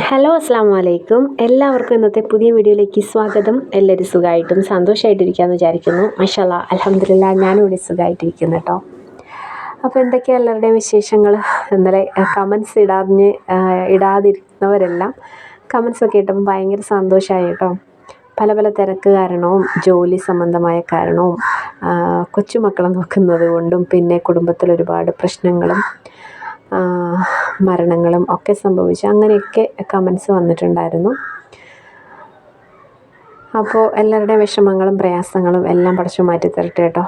Hello അസ്സാം വലൈക്കും എല്ലാവർക്കും ഇന്നത്തെ പുതിയ വീഡിയോയിലേക്ക് സ്വാഗതം. എല്ലാവരും സുഖമായിട്ടും സന്തോഷമായിട്ടിരിക്കാമെന്ന് വിചാരിക്കുന്നു. മഷാല അലഹമില്ല ഞാനിവിടെ സുഖമായിട്ടിരിക്കുന്നു കേട്ടോ. അപ്പോൾ എന്തൊക്കെയാണ് എല്ലാവരുടെയും വിശേഷങ്ങൾ ഇന്നലെ കമൻസ് ഇടാഞ്ഞ് ഇടാതിരുന്നവരെല്ലാം കമൻസൊക്കെ ഇട്ടപ്പോൾ ഭയങ്കര സന്തോഷമായി കേട്ടോ. പല പല തിരക്ക് കാരണവും ജോലി സംബന്ധമായ കാരണവും കൊച്ചുമക്കളെ നോക്കുന്നത് കൊണ്ടും പിന്നെ കുടുംബത്തിൽ ഒരുപാട് പ്രശ്നങ്ങളും മരണങ്ങളും ഒക്കെ സംഭവിച്ചു. അങ്ങനെയൊക്കെ കമൻസ് വന്നിട്ടുണ്ടായിരുന്നു. അപ്പോൾ എല്ലാവരുടെയും വിഷമങ്ങളും പ്രയാസങ്ങളും എല്ലാം പഠിച്ചു മാറ്റി തരട്ടെ കേട്ടോ.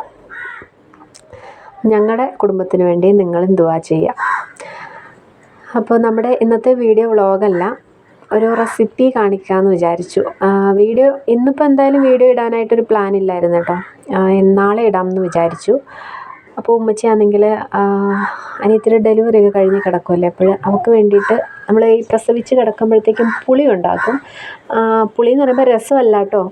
ഞങ്ങളുടെ കുടുംബത്തിന് വേണ്ടി നിങ്ങളും ദുവാ ചെയ്യുക അപ്പോൾ നമ്മുടെ ഇന്നത്തെ വീഡിയോ വ്ളോഗല്ല ഒരു റെസിപ്പി കാണിക്കാമെന്ന് വിചാരിച്ചു. വീഡിയോ ഇന്നിപ്പോൾ എന്തായാലും വീഡിയോ ഇടാനായിട്ടൊരു പ്ലാൻ ഇല്ലായിരുന്നു കേട്ടോ. നാളെ ഇടാമെന്ന് വിചാരിച്ചു. അപ്പോൾ ഉമ്മച്ചിയാണെങ്കിൽ അനിയത്തിയുടെ ഡെലിവറി ഒക്കെ കഴിഞ്ഞ് കിടക്കുമല്ലേ അപ്പോൾ അവൾക്ക് വേണ്ടിയിട്ട് നമ്മൾ ഈ പ്രസവിച്ച് കിടക്കുമ്പോഴത്തേക്കും പുളി ഉണ്ടാക്കും. പുളി എന്ന് പറയുമ്പോൾ രസമല്ല കേട്ടോ.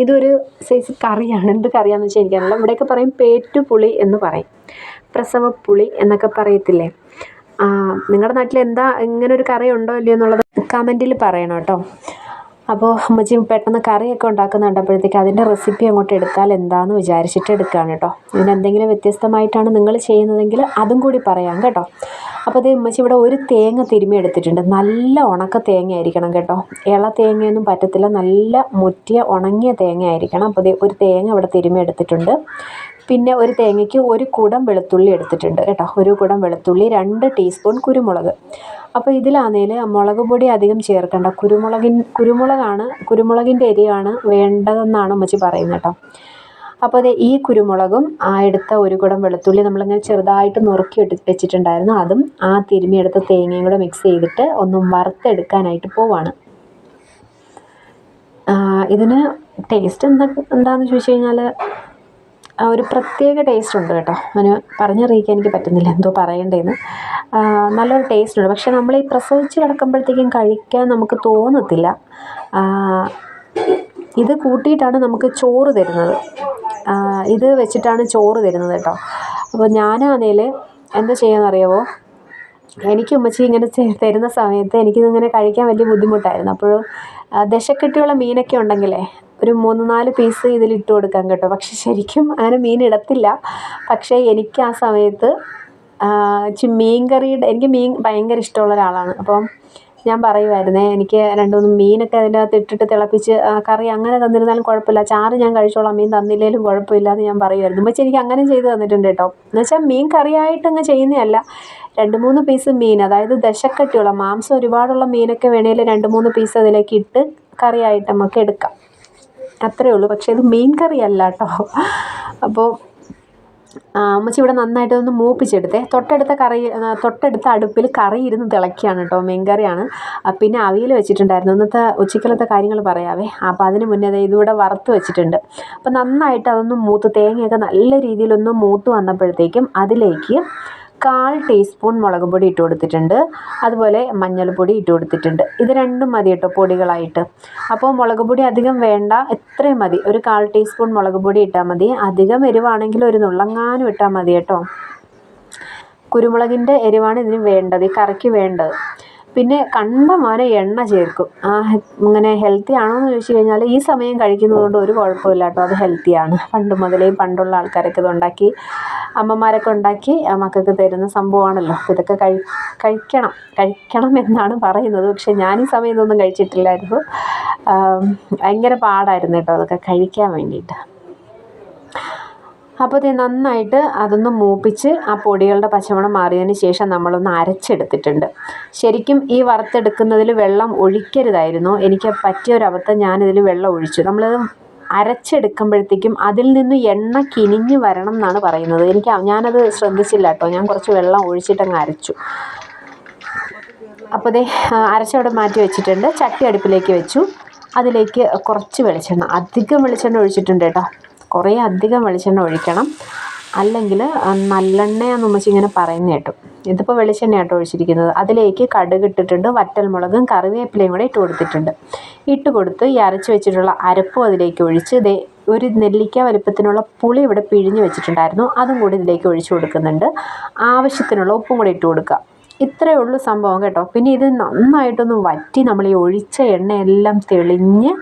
ഇതൊരു സൈസ് കറിയാണ്. എന്ത് കറിയാണെന്ന് വെച്ചാൽ എനിക്കറിയില്ല. ഇവിടെയൊക്കെ പറയും പേറ്റുപുളി എന്ന് പറയും. പ്രസവപ്പുളി എന്നൊക്കെ പറയത്തില്ലേ? നിങ്ങളുടെ നാട്ടിൽ എന്താ ഇങ്ങനെ ഒരു കറി ഉണ്ടോ ഇല്ലയോ എന്നുള്ളത് കമന്റിൽ പറയണം കേട്ടോ. അപ്പോൾ അമ്മച്ചി പെട്ടെന്ന് കറിയൊക്കെ ഉണ്ടാക്കുന്ന കണ്ടപ്പോഴത്തേക്ക് അതിന്റെ റെസിപ്പി അങ്ങോട്ട് എടുത്താൽ എന്താണെന്ന് വിചാരിച്ചിട്ട് എടുക്കുകയാണ് കേട്ടോ. ഇതിനെന്തെങ്കിലും വ്യത്യസ്തമായിട്ടാണ് നിങ്ങൾ ചെയ്യുന്നതെങ്കിൽ അതും കൂടി പറയാം കേട്ടോ. അപ്പോൾ അതേ ഉമ്മച്ചി ഇവിടെ ഒരു തേങ്ങ തിരുമ്മി എടുത്തിട്ടുണ്ട്. നല്ല ഉണക്ക തേങ്ങ ആയിരിക്കണം കേട്ടോ. ഇള തേങ്ങയൊന്നും പറ്റത്തില്ല. നല്ല മുറ്റിയ ഉണങ്ങിയ തേങ്ങ ആയിരിക്കണം അപ്പോൾ ഒരു തേങ്ങ ഇവിടെ തിരുമ്മി എടുത്തിട്ടുണ്ട്. പിന്നെ ഒരു തേങ്ങയ്ക്ക് ഒരു കുടം വെളുത്തുള്ളി എടുത്തിട്ടുണ്ട് കേട്ടോ. ഒരു കുടം വെളുത്തുള്ളി രണ്ട് ടീസ്പൂൺ കുരുമുളക്. അപ്പോൾ ഇതിലാണെങ്കിൽ മുളക് പൊടി അധികം ചേർക്കേണ്ട. കുരുമുളകിൻ കുരുമുളകാണ് കുരുമുളകിന്റെ എരിയാണ് വേണ്ടതെന്നാണ് അമ്മച്ചി പറയുന്നത് കേട്ടോ. അപ്പോൾ അത് ഈ കുരുമുളകും ആ എടുത്ത ഒരു കുടം വെളുത്തുള്ളി നമ്മളിങ്ങനെ ചെറുതായിട്ട് നുറുക്കി വെച്ചിട്ടുണ്ടായിരുന്നു. അതും ആ തിരുമിയെടുത്ത തേങ്ങയും കൂടെ മിക്സ് ചെയ്തിട്ട് ഒന്ന് വറുത്തെടുക്കാനായിട്ട് പോവാണ്. ഇതിന് ടേസ്റ്റ് എന്താ എന്താണെന്ന് ചോദിച്ചു കഴിഞ്ഞാൽ ഒരു പ്രത്യേക ടേസ്റ്റ് ഉണ്ട് കേട്ടോ. അതിന് പറഞ്ഞറിയിക്കാൻ എനിക്ക് പറ്റുന്നില്ല എന്തോ പറയണ്ടേന്ന്. നല്ലൊരു ടേസ്റ്റ് ഉണ്ട്. പക്ഷേ നമ്മൾ ഈ പ്രസവിച്ച് കിടക്കുമ്പോഴത്തേക്കും കഴിക്കാൻ നമുക്ക് തോന്നത്തില്ല. ഇത് കൂട്ടിയിട്ടാണ് നമുക്ക് ചോറ് തരുന്നത്. ഇത് വെച്ചിട്ടാണ് ചോറ് തരുന്നത് കേട്ടോ. അപ്പോൾ ഞാനാണേൽ എന്താ ചെയ്യാന്നറിയാമോ എനിക്ക് ഉമ്മച്ചി ഇങ്ങനെ തരുന്ന സമയത്ത് എനിക്കിതിങ്ങനെ കഴിക്കാൻ വലിയ ബുദ്ധിമുട്ടായിരുന്നു. അപ്പോൾ ദശക്കെട്ടിയുള്ള മീനൊക്കെ ഉണ്ടെങ്കിലേ ഒരു മൂന്ന് നാല് പീസ് ഇതിലിട്ട് കൊടുക്കാം കേട്ടോ. പക്ഷെ ശരിക്കും അങ്ങനെ മീൻ ഇടത്തില്ല. പക്ഷേ എനിക്ക് ആ സമയത്ത് മീൻ കറിയുടെ എനിക്ക് മീൻ ഭയങ്കര ഇഷ്ടമുള്ള ഒരാളാണ്. അപ്പം ഞാൻ പറയുമായിരുന്നേ എനിക്ക് രണ്ട് മൂന്ന് മീനൊക്കെ അതിന്റെ അകത്ത് ഇട്ടിട്ട് തിളപ്പിച്ച് കറി അങ്ങനെ തന്നിരുന്നാലും കുഴപ്പമില്ല. ചാറ് ഞാൻ കഴിച്ചോളാം മീൻ തന്നില്ലെങ്കിലും കുഴപ്പമില്ല എന്ന് ഞാൻ പറയുമായിരുന്നു പക്ഷേ എനിക്ക് അങ്ങനെ ചെയ്ത് തന്നിട്ടുണ്ട് കേട്ടോ. എന്ന് വെച്ചാൽ മീൻ കറിയായിട്ട് അങ്ങ് ചെയ്യുന്നതല്ല. രണ്ട് മൂന്ന് പീസ് മീൻ അതായത് ദശക്കട്ടിയുള്ള മാംസം ഒരുപാടുള്ള മീനൊക്കെ വേണമെങ്കിൽ രണ്ട് മൂന്ന് പീസ് അതിലേക്ക് ഇട്ട് കറിയായിട്ട് നമുക്ക് എടുക്കാം. അത്രയേ ഉള്ളൂ. പക്ഷേ ഇത് മീൻ കറി അല്ല കേട്ടോ അപ്പോൾ അമ്മച്ചി ഇവിടെ നന്നായിട്ടൊന്ന് മൂപ്പിച്ചെടുത്തേ. തൊട്ടടുത്ത കറി തൊട്ടടുത്ത അടുപ്പിൽ കറി ഇരുന്ന് തിളയ്ക്കുകയാണ് കേട്ടോ മീൻ കറിയാണ്. പിന്നെ അവിയൽ വെച്ചിട്ടുണ്ടായിരുന്നു. ഇന്നത്തെ ഉച്ചക്കലത്തെ കാര്യങ്ങൾ പറയാവേ. അപ്പോൾ അതിന് മുന്നേ ഇതിവിടെ വറുത്ത് വെച്ചിട്ടുണ്ട്. അപ്പോൾ നന്നായിട്ട് അതൊന്ന് മൂത്ത് തേങ്ങയൊക്കെ നല്ല രീതിയിലൊന്ന് മൂത്ത് വന്നപ്പോഴത്തേക്കും അതിലേക്ക് കാൽ ടീസ്പൂൺ മുളക് പൊടി ഇട്ട് കൊടുത്തിട്ടുണ്ട്. അതുപോലെ മഞ്ഞൾപ്പൊടി ഇട്ട് കൊടുത്തിട്ടുണ്ട്. ഇത് രണ്ടും മതി കേട്ടോ പൊടികളായിട്ട്. അപ്പോൾ മുളക് പൊടി അധികം വേണ്ട എത്രയും മതി. ഒരു കാൽ ടീസ്പൂൺ മുളക് പൊടി ഇട്ടാൽ മതി. അധികം എരിവാണെങ്കിൽ ഒരു നുള്ളങ്ങാനും ഇട്ടാൽ മതി കേട്ടോ. കുരുമുളകിന്റെ എരിവാണ് ഇതിന് വേണ്ടത് ഈ കറിക്ക് വേണ്ടത്. പിന്നെ കണ്ടമാനം എണ്ണ ചേർക്കും. ആ ഇങ്ങനെ ഹെൽത്തി ആണോ എന്ന് ചോദിച്ചു കഴിഞ്ഞാൽ ഈ സമയം കഴിക്കുന്നതുകൊണ്ട് ഒരു കുഴപ്പമില്ല കേട്ടോ. അത് ഹെൽത്തിയാണ് പണ്ട് മുതലേ പണ്ടുള്ള ആൾക്കാരൊക്കെ ഇത് ഉണ്ടാക്കി അമ്മമാരൊക്കെ ഉണ്ടാക്കി മക്കൾക്ക് തരുന്ന സംഭവമാണല്ലോ. ഇതൊക്കെ കഴി കഴിക്കണം കഴിക്കണം എന്നാണ് പറയുന്നത്. പക്ഷേ ഞാൻ ഈ സമയത്തൊന്നും കഴിച്ചിട്ടില്ലായിരുന്നു. ഭയങ്കര പാടായിരുന്നു കേട്ടോ അതൊക്കെ കഴിക്കാൻ വേണ്ടിയിട്ട്. അപ്പോൾ ഇത് നന്നായിട്ട് അതൊന്ന് മൂപ്പിച്ച് ആ പൊടികളുടെ പച്ചമണം മാറിയതിന് ശേഷം നമ്മളൊന്ന് അരച്ചെടുത്തിട്ടുണ്ട്. ശരിക്കും ഈ വറുത്തെടുക്കുന്നതിൽ വെള്ളം ഒഴിക്കരുതായിരുന്നു. എനിക്ക് പറ്റിയ ഒരു ഞാനിതിൽ വെള്ളം ഒഴിച്ചു. നമ്മളത് അരച്ചെടുക്കുമ്പോഴത്തേക്കും അതിൽ നിന്ന് എണ്ണ കിനിഞ്ഞ് വരണം എന്നാണ് പറയുന്നത്. എനിക്ക് ഞാനത് ശ്രദ്ധിച്ചില്ല കേട്ടോ. ഞാൻ കുറച്ച് വെള്ളം ഒഴിച്ചിട്ടങ്ങ് അരച്ചു. അപ്പോൾ ദേ അരച്ചവിടെ മാറ്റി വെച്ചിട്ടുണ്ട്. ചട്ടി അടുപ്പിലേക്ക് വെച്ചു. അതിലേക്ക് കുറച്ച് വെളിച്ചെണ്ണ. അധികം വെളിച്ചെണ്ണ ഒഴിച്ചിട്ടുണ്ട് കേട്ടോ. കുറേ അധികം വെളിച്ചെണ്ണ ഒഴിക്കണം. അല്ലെങ്കിൽ നല്ലെണ്ണയാന്ന് ഉമ്മച്ചി ഇങ്ങനെ പറയുന്നത് കേട്ടു. ഇതിപ്പോൾ വെളിച്ചെണ്ണ കേട്ടോ ഒഴിച്ചിരിക്കുന്നത്. അതിലേക്ക് കടുക് ഇട്ടിട്ടുണ്ട് വറ്റൽമുളകും കറിവേപ്പിലയും കൂടെ ഇട്ട് കൊടുത്തിട്ടുണ്ട്. ഇട്ട് കൊടുത്ത് ഈ അരച്ച് വെച്ചിട്ടുള്ള അരപ്പും അതിലേക്ക് ഒഴിച്ച് ദേ ഒരു നെല്ലിക്ക വലുപ്പത്തിനുള്ള പുളി ഇവിടെ പിഴിഞ്ഞ് വെച്ചിട്ടുണ്ടായിരുന്നു. അതും കൂടി ഇതിലേക്ക് ഒഴിച്ചു കൊടുക്കുന്നുണ്ട്. ആവശ്യത്തിനുള്ള ഉപ്പും കൂടി ഇട്ട് കൊടുക്കുക. ഇത്രയേ ഉള്ളൂ സംഭവം കേട്ടോ. പിന്നെ ഇത് നന്നായിട്ടൊന്ന് വറ്റി നമ്മൾ ഈ ഒഴിച്ച എണ്ണയെല്ലാം തെളിഞ്ഞ്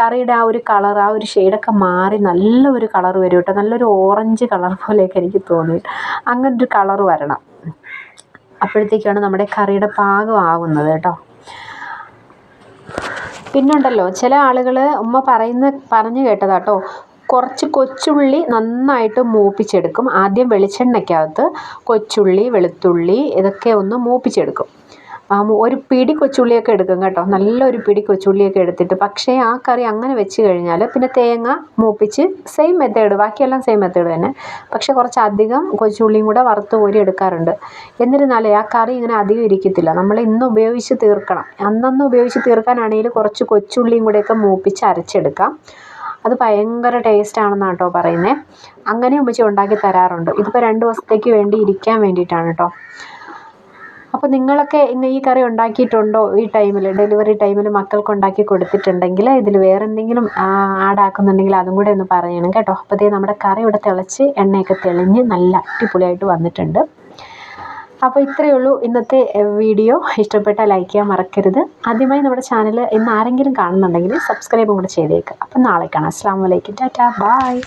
കറിയുടെ ആ ഒരു കളർ ആ ഒരു ഷെയ്ഡൊക്കെ മാറി നല്ല ഒരു കളർ വരും കേട്ടോ. നല്ലൊരു ഓറഞ്ച് കളർ പോലെയൊക്കെ എനിക്ക് തോന്നി. ഒരു കളർ വരണം. അപ്പോഴത്തേക്കാണ് നമ്മുടെ കറിയുടെ പാകം ആവുന്നത് കേട്ടോ. പിന്നുണ്ടല്ലോ ചില ആളുകൾ ഉമ്മ പറയുന്ന പറഞ്ഞു കേട്ടതാട്ടോ കുറച്ച് കൊച്ചുള്ളി നന്നായിട്ട് മൂപ്പിച്ചെടുക്കും. ആദ്യം വെളിച്ചെണ്ണയ്ക്കകത്ത് കൊച്ചുള്ളി വെളുത്തുള്ളി ഇതൊക്കെ ഒന്ന് മൂപ്പിച്ചെടുക്കും. ഒരു പിടി കൊച്ചുള്ളിയൊക്കെ എടുക്കും കേട്ടോ. നല്ലൊരു പിടി കൊച്ചുള്ളിയൊക്കെ എടുത്തിട്ട് പക്ഷേ ആ കറി അങ്ങനെ വെച്ച് കഴിഞ്ഞാൽ പിന്നെ തേങ്ങ മൂപ്പിച്ച് സെയിം മെത്തേഡ് ബാക്കിയെല്ലാം സെയിം മെത്തേഡ് തന്നെ. പക്ഷേ കുറച്ച് അധികം കൊച്ചുള്ളിയും കൂടെ വറുത്ത് കോരി എടുക്കാറുണ്ട്. എന്നിരുന്നാലേ ആ കറി ഇങ്ങനെ അധികം ഇരിക്കത്തില്ല. നമ്മൾ ഇന്ന് ഉപയോഗിച്ച് തീർക്കണം. അന്നന്ന് ഉപയോഗിച്ച് തീർക്കാനാണെങ്കിൽ കുറച്ച് കൊച്ചുള്ളിയും കൂടെയൊക്കെ മൂപ്പിച്ച് അരച്ചെടുക്കാം. അത് ഭയങ്കര ടേസ്റ്റ് ആണെന്നാണ് കേട്ടോ പറയുന്നത് അങ്ങനെ ഉമ്മച്ചി ഉണ്ടാക്കി തരാറുണ്ട്. ഇതിപ്പോൾ രണ്ട് ദിവസത്തേക്ക് വേണ്ടി ഇരിക്കാൻ വേണ്ടിയിട്ടാണ് കേട്ടോ അപ്പോൾ നിങ്ങളൊക്കെ ഇന്ന് ഈ കറി ഉണ്ടാക്കിയിട്ടുണ്ടോ? ഈ ടൈമിൽ ഡെലിവറി ടൈമിൽ മക്കൾക്ക് ഉണ്ടാക്കി കൊടുത്തിട്ടുണ്ടെങ്കിൽ ഇതിൽ വേറെ എന്തെങ്കിലും ആഡ് ആക്കുന്നുണ്ടെങ്കിൽ അതും കൂടെ ഒന്ന് പറയണം കേട്ടോ. അപ്പോൾ നമ്മുടെ കറി ഇവിടെ തിളച്ച് എണ്ണയൊക്കെ തെളിഞ്ഞ് നല്ല അടിപൊളിയായിട്ട് വന്നിട്ടുണ്ട്. അപ്പോൾ ഇത്രയേ ഉള്ളൂ ഇന്നത്തെ വീഡിയോ. ഇഷ്ടപ്പെട്ടാൽ ലൈക്ക് ചെയ്യാൻ മറക്കരുത്. ആദ്യമായി നമ്മുടെ ചാനൽ ഇന്ന് ആരെങ്കിലും കാണുന്നുണ്ടെങ്കിൽ സബ്സ്ക്രൈബും കൂടെ ചെയ്തേക്കുക അപ്പം നാളെ കാണാം. അസ്സാം വലൈക്കും ടാറ്റാ. ബായ്